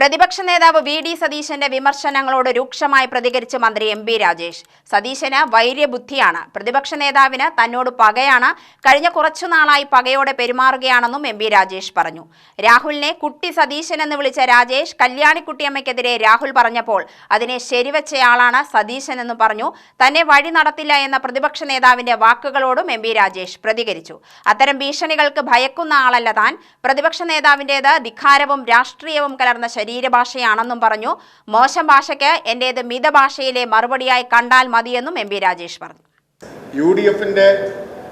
പ്രതിപക്ഷ നേതാവ് V D സതീശന്റെ വിമർശനങ്ങളോട് രൂക്ഷമായി പ്രതികരിച്ച് മന്ത്രി എം ബി രാജേഷ്. സതീശന് വൈര്യബുദ്ധിയാണ്. പ്രതിപക്ഷ നേതാവിന് തന്നോട് പകയാണ്. കഴിഞ്ഞ കുറച്ചു നാളായി പകയോടെ പെരുമാറുകയാണെന്നും എം രാജേഷ് പറഞ്ഞു. രാഹുലിനെ കുട്ടി സതീശൻ എന്ന് വിളിച്ച രാജേഷ് കല്യാണിക്കുട്ടിയമ്മയ്ക്കെതിരെ രാഹുൽ പറഞ്ഞപ്പോൾ അതിനെ ശരിവെച്ചയാളാണ് സതീശൻ എന്ന് പറഞ്ഞു. തന്നെ വഴി നടത്തില്ല എന്ന പ്രതിപക്ഷ നേതാവിന്റെ വാക്കുകളോടും എം രാജേഷ് പ്രതികരിച്ചു. അത്തരം ഭീഷണികൾക്ക് ഭയക്കുന്ന ആളല്ല താൻ. പ്രതിപക്ഷ നേതാവിന്റേത് ധിഖാരവും രാഷ്ട്രീയവും കലർന്ന ശരീരഭാഷയാണെന്നും പറഞ്ഞു. മോശം ഭാഷയ്ക്ക് എന്റേത് മിതഭാഷയിലെ മറുപടിയായി കണ്ടാൽ മതിയെന്നും എം രാജേഷ് പറഞ്ഞു. യു ഡി എഫിന്റെ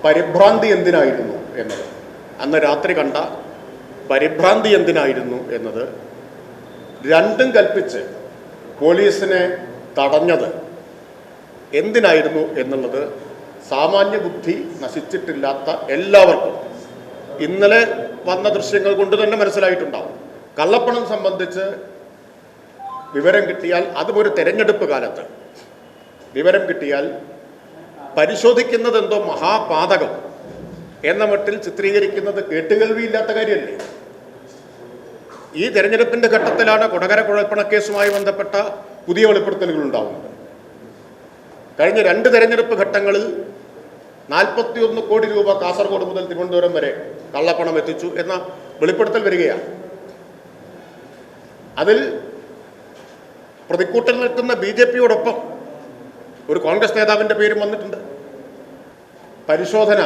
പരിഭ്രാന്തി എന്തിനായിരുന്നു എന്നത്? അന്ന് രാത്രി കണ്ട പരിഭ്രാന്തി എന്തിനായിരുന്നു എന്നത് രണ്ടും കൽപ്പിച്ച് പോലീസിനെ തടഞ്ഞത് എന്തിനായിരുന്നു എന്നുള്ളത് സാമാന്യ ബുദ്ധി നശിച്ചിട്ടില്ലാത്ത എല്ലാവർക്കും. ഇന്നലെ വന്ന ദൃശ്യങ്ങൾ കൊണ്ട് തന്നെ മനസ്സിലായിട്ടുണ്ടാവും. കള്ളപ്പണം സംബന്ധിച്ച് വിവരം കിട്ടിയാൽ അതും ഒരു തെരഞ്ഞെടുപ്പ് കാലത്ത്. വിവരം കിട്ടിയാൽ പരിശോധിക്കുന്നത് എന്തോ മഹാപാതകം. എന്ന മട്ടിൽ ചിത്രീകരിക്കുന്നത് കേട്ടുകേൾവിയില്ലാത്ത കാര്യമല്ലേ? ഈ തെരഞ്ഞെടുപ്പിന്റെ ഘട്ടത്തിലാണ് കൊടകര കുഴൽപ്പണക്കേസുമായി ബന്ധപ്പെട്ട പുതിയ വെളിപ്പെടുത്തലുകൾ ഉണ്ടാവുന്നത്. കഴിഞ്ഞ രണ്ട് തെരഞ്ഞെടുപ്പ് ഘട്ടങ്ങളിൽ നാൽപ്പത്തിയൊന്ന് കോടി രൂപ കാസർഗോഡ് മുതൽ തിരുവനന്തപുരം വരെ കള്ളപ്പണം എത്തിച്ചു എന്ന വെളിപ്പെടുത്തൽ വരികയാണ്. അതിൽ പ്രതിക്കൂട്ടിൽ നിൽക്കുന്ന ബി ജെ പിയോടൊപ്പം ഒരു കോൺഗ്രസ് നേതാവിന്റെ പേരും വന്നിട്ടുണ്ട്. പരിശോധന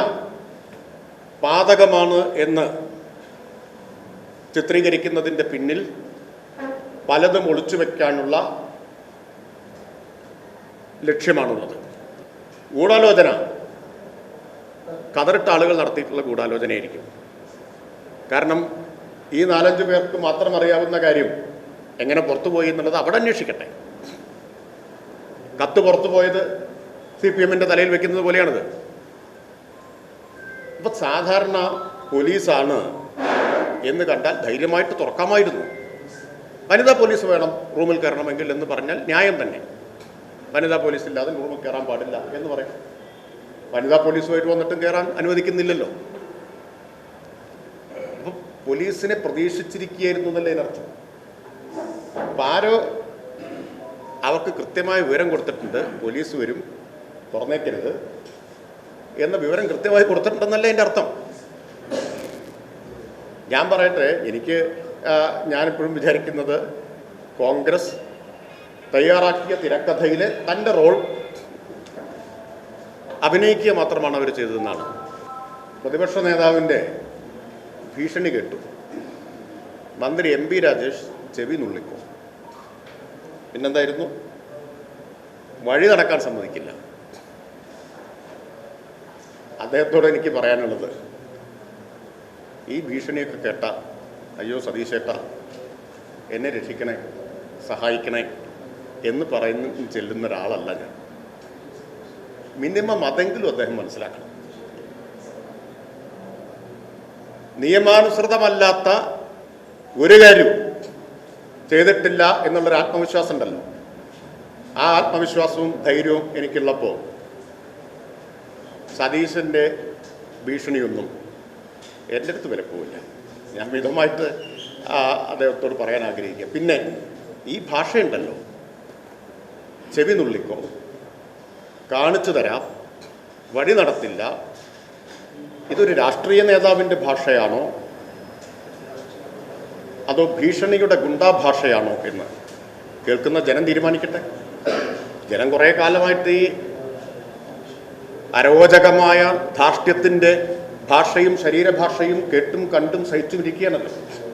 പാതകമാണ് എന്ന് ചിത്രീകരിക്കുന്നതിന്റെ പിന്നിൽ പലതും ഒളിച്ചു വയ്ക്കാനുള്ള ലക്ഷ്യമാണുള്ളത്. ഗൂഢാലോചന. കതറിട്ട ആളുകൾ നടത്തിയിട്ടുള്ള ഗൂഢാലോചനയായിരിക്കും. കാരണം ഈ നാലഞ്ച് പേർക്ക് മാത്രം അറിയാവുന്ന കാര്യം എങ്ങനെ പുറത്തു പോയി എന്നുള്ളത് അവിടെ അന്വേഷിക്കട്ടെ. കത്ത് പുറത്തു പോയത് സി പി എമ്മിന്റെ തലയിൽ വെക്കുന്നത് പോലെയാണിത്. ഇപ്പൊ സാധാരണ പോലീസാണ് എന്ന് കണ്ടാൽ ധൈര്യമായിട്ട് തുറക്കാമായിരുന്നു. വനിതാ പോലീസ് വേണം റൂമിൽ കയറണമെങ്കിൽ എന്ന് പറഞ്ഞാൽ ന്യായം തന്നെ. വനിതാ പോലീസ് ഇല്ലാതെ റൂമിൽ കയറാൻ പാടില്ല എന്ന് പറയും. വനിതാ പോലീസുമായിട്ട് വന്നിട്ടും കയറാൻ അനുവദിക്കുന്നില്ലല്ലോ. അപ്പൊ പോലീസിനെ പ്രതീക്ഷിച്ചിരിക്കുകയായിരുന്നു എന്നല്ലേ ഇതിനർത്ഥം? അപ്പൊ ആരോ അവർക്ക് കൃത്യമായ വിവരം കൊടുത്തിട്ടുണ്ട്. പോലീസ് വരും. തുറന്നേക്കരുത്. എന്ന വിവരം കൃത്യമായി കൊടുത്തിട്ടുണ്ടെന്നല്ലേ എന്റെ അർത്ഥം. ഞാൻ പറയട്ടെ എനിക്ക് ഞാനിപ്പോഴും വിചാരിക്കുന്നത് കോൺഗ്രസ് തയ്യാറാക്കിയ തിരക്കഥയിൽ തന്റെ റോൾ അഭിനയിക്കുക മാത്രമാണ് അവർ ചെയ്തതെന്നാണ്. പ്രതിപക്ഷ നേതാവിന്റെ ഭീഷണി കേട്ടു. മന്ത്രി എം രാജേഷ് ചെവി നുള്ളിക്കോ? പിന്നെന്തായിരുന്നു? വഴി നടക്കാൻ സമ്മതിക്കില്ല. അദ്ദേഹത്തോട് എനിക്ക് പറയാനുള്ളത്. ഈ ഭീഷണിയൊക്കെ കേട്ട അയ്യോ സതീശേട്ട എന്നെ രക്ഷിക്കണേ സഹായിക്കണേ എന്ന് പറയുന്ന ചെല്ലുന്ന ഒരാളല്ല ഞാൻ. മിനിമം അതെങ്കിലും അദ്ദേഹം മനസ്സിലാക്കണം. നിയമാനുസൃതമല്ലാത്ത ഒരു കാര്യവും ചെയ്തിട്ടില്ല എന്നുള്ളൊരു ആത്മവിശ്വാസം ഉണ്ടല്ലോ ആ ആത്മവിശ്വാസവും ധൈര്യവും എനിക്കുള്ളപ്പോൾ സതീശന്റെ ഭീഷണിയൊന്നും എന്റെ അടുത്ത് വില പോവില്ല ഞാൻ മിതമായിട്ട് അദ്ദേഹത്തോട് പറയാൻ ആഗ്രഹിക്കുക. പിന്നെ ഈ ഭാഷയുണ്ടല്ലോ. ചെവി നുള്ളിക്കോ. കാണിച്ചു തരാം. വഴി നടത്തില്ല. ഇതൊരു രാഷ്ട്രീയ നേതാവിന്റെ ഭാഷയാണോ? അതോ ഭീഷണിയുടെ ഗുണ്ടാഭാഷയാണോ എന്ന്? കേൾക്കുന്ന ജനം തീരുമാനിക്കട്ടെ. ജനം കുറേ കാലമായിട്ട് ഈ അരോചകമായ ധാർഷ്ട്യത്തിന്റെ ഭാഷയും ശരീരഭാഷയും കേട്ടും കണ്ടും സഹിച്ചും ഇരിക്കുകയാണല്ലോ